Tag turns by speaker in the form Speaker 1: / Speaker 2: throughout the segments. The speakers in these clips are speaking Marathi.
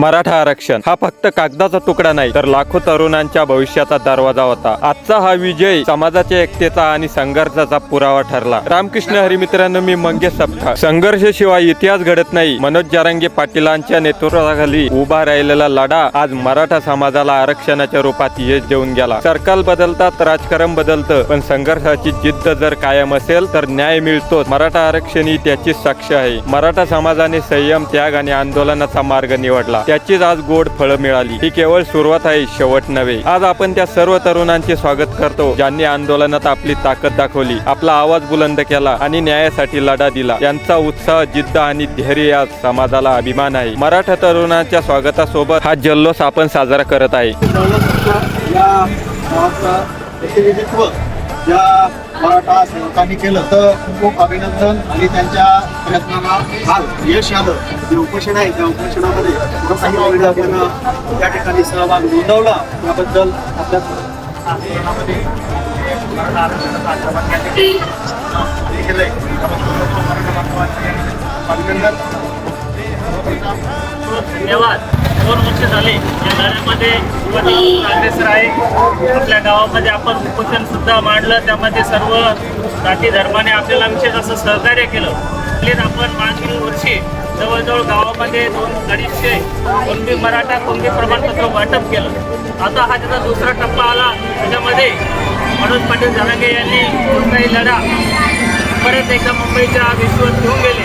Speaker 1: मराठा आरक्षण. हा फक्त कागदाचा तुकडा नाही तर लाखो तरुणांच्या भविष्याचा दरवाजा होता. आजचा हा विजय समाजाच्या एकतेचा आणि संघर्षाचा पुरावा ठरला. रामकृष्ण हरिमित्रांनो मी मंगेश सपकाळ. संघर्षशिवाय इतिहास घडत नाही. मनोज जारांगे पाटीलांच्या नेतृत्वाखाली उभा राहिलेला लढा आज मराठा समाजाला आरक्षणाच्या रूपात यश देऊन गेला. सरकार बदलतात राजकारण बदलतं पण संघर्षाची जिद्द जर कायम असेल तर न्याय मिळतो मराठा आरक्षण ही त्याची साक्ष आहे. मराठा समाजाने संयम त्याग आणि आंदोलनाचा मार्ग निवडला. त्याचीच आज गोड फळं मिळाली. ही केवळ सुरुवात आहे शेवट नव्हे. आज आपण त्या सर्व तरुणांचे स्वागत करतो ज्यांनी आंदोलनात आपली ताकद दाखवली आपला आवाज बुलंद केला आणि न्यायासाठी लढा दिला. यांचा उत्साह जिद्द आणि धैर्य आज समाजाला अभिमान आहे. मराठा तरुणांच्या स्वागतासोबत हा जल्लोष आपण साजरा करत आहे.
Speaker 2: ज्या मराठा सेवकांनी केलं तर खूप खूप अभिनंदन आणि त्यांच्या प्रयत्नाला काल यश आलं. जे उपोषण आहे त्या उपोषणामध्ये काही वेळी आपण त्या ठिकाणी सहभाग नोंदवला त्याबद्दल आपल्या
Speaker 3: धन्यवाद. दोन वर्ष झाले या लढ्यामध्ये युवती अग्रेसर आहे. आपल्या गावामध्ये आपण उपोषण सुद्धा मांडलं. त्यामध्ये सर्व जाती धर्माने आपल्याला विशेष असं सहकार्य केलं. प्लीज आपण मागील वर्षी जवळजवळ गावामध्ये दोन अडीचशे कुणबी मराठा कुणबी प्रमाणपत्र वाटप केलं. आता हा त्याचा दुसरा टप्पा आला. त्याच्यामध्ये मनोज पाटील जरांगे यांनी कोणताही लढा परत एकदा मुंबईच्या विश्वात घेऊन गेले.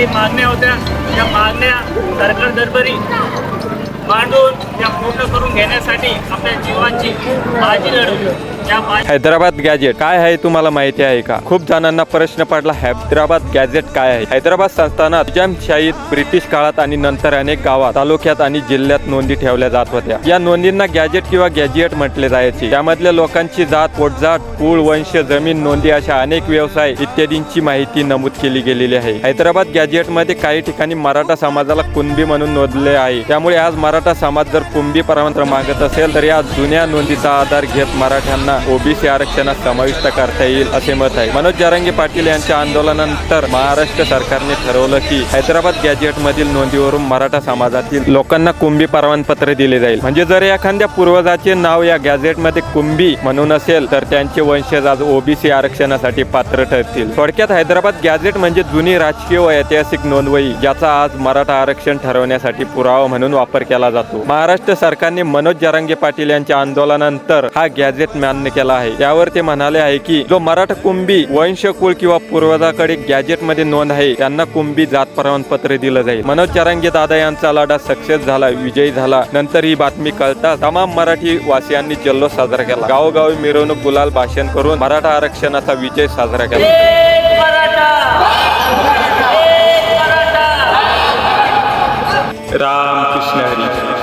Speaker 3: काही मागण्या होत्या त्या मागण्या सरकार दरबारी मांडून त्या पूर्ण करून घेण्यासाठी आपल्या जीवाची बाजी लढवली.
Speaker 1: हैदराबाद गॅजेट काय आहे तुम्हाला माहिती आहे का? खूप जणांना प्रश्न पडला हैदराबाद गॅजेट काय आहे? हैदराबाद संस्थानात निजामशाहीत ब्रिटिश काळात आणि नंतर अनेक गावात तालुक्यात आणि जिल्ह्यात नोंदी ठेवल्या जात होत्या. या नोंदींना गॅजेट किंवा गॅजेट म्हटले जायचे. त्यामधल्या लोकांची जात पोटजात कुळ वंश जमीन नोंदी अशा अनेक व्यवसाय इत्यादींची माहिती नमूद केली गेलेली आहे. हैदराबाद गॅजेटमध्ये काही ठिकाणी मराठा समाजाला कुणबी म्हणून नोंदले आहे. त्यामुळे आज मराठा समाज जर कुंभी परमंत्र मागत असेल तर या जुन्या नोंदीचा आधार घेत मराठ्यांना ओबीसी आरक्षणात समाविष्ट करता येईल असे मत आहे. मनोज जारंगे पाटील यांच्या आंदोलनानंतर महाराष्ट्र सरकारने ठरवलं की हैदराबाद गॅजेट मधील नोंदीवरून मराठा समाजातील लोकांना कुंभी प्रमाणपत्र दिले जाईल. म्हणजे जर एखाद्या पूर्वजाचे नाव या गॅझेटमध्ये कुंभी म्हणून असेल तर त्यांचे वंशज आज ओबीसी आरक्षणासाठी पात्र ठरतील. थोडक्यात हैदराबाद गॅजेट म्हणजे जुनी राजकीय व ऐतिहासिक नोंदवही ज्याचा आज मराठा आरक्षण ठरवण्यासाठी पुरावा म्हणून वापर केला जातो. महाराष्ट्र सरकारने मनोज जरांगे पाटील यांच्या आंदोलनानंतर हा गॅझेट मान्य केला आहे. यावर ते म्हणाले आहे की जो मराठा कुंभी वंश कुळ किंवा पूर्वजाकडे गॅजेटमध्ये नोंद आहे त्यांना कुंभी जात प्रमाणपत्र दिलं जाईल. मनोज जरांगे दादा यांचा लढा सक्सेस झाला विजयी झाला. नंतर ही बातमी कळता तमाम मराठी वासियांनी जल्लोष साजरा केला. गावोगावी मिरवणूक गुलाल भाषण करून मराठा आरक्षणाचा विजय साजरा केला.
Speaker 3: एक मराठा! एक मराठा!
Speaker 1: रामकृष्ण हरी.